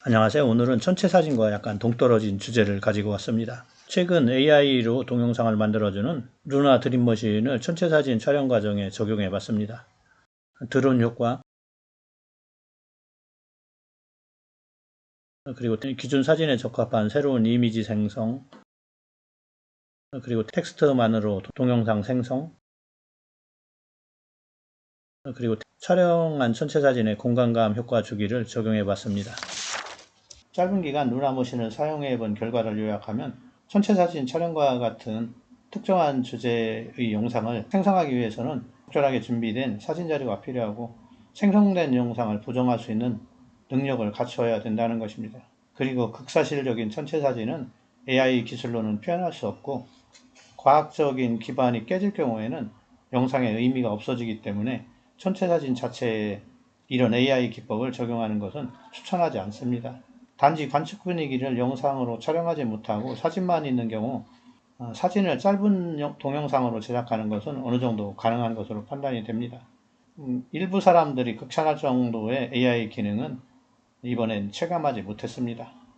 안녕하세요. 오늘은 전체 사진과 약간 동떨어진 주제를 가지고 왔습니다. 최근 AI로 동영상을 만들어주는 루나 드림머신을 전체 사진 촬영 과정에 적용해 봤습니다. 드론 효과, 그리고 기존 사진에 적합한 새로운 이미지 생성, 그리고 텍스트만으로 동영상 생성, 그리고 촬영한 전체 사진의 공간감 효과 주기를 적용해 봤습니다. 짧은 기간 루나모신을 사용해 본 결과를 요약하면 전체 사진 촬영과 같은 특정한 주제의 영상을 생성하기 위해서는 적절하게 준비된 사진 자료가 필요하고 생성된 영상을 보정할 수 있는 능력을 갖춰야 된다는 것입니다. 그리고 극사실적인 전체 사진은 AI 기술로는 표현할 수 없고 과학적인 기반이 깨질 경우에는 영상의 의미가 없어지기 때문에 전체 사진 자체에 이런 AI 기법을 적용하는 것은 추천하지 않습니다. 단지 관측 분위기를 영상으로 촬영하지 못하고 사진만 있는 경우 어, 사진을 짧은 동영상으로 제작하는 것은 어느 정도 가능한 것으로 판단이 됩니다. 음, 일부 사람들이 극찬할 정도의 AI 기능은 이번엔 체감하지 못했습니다.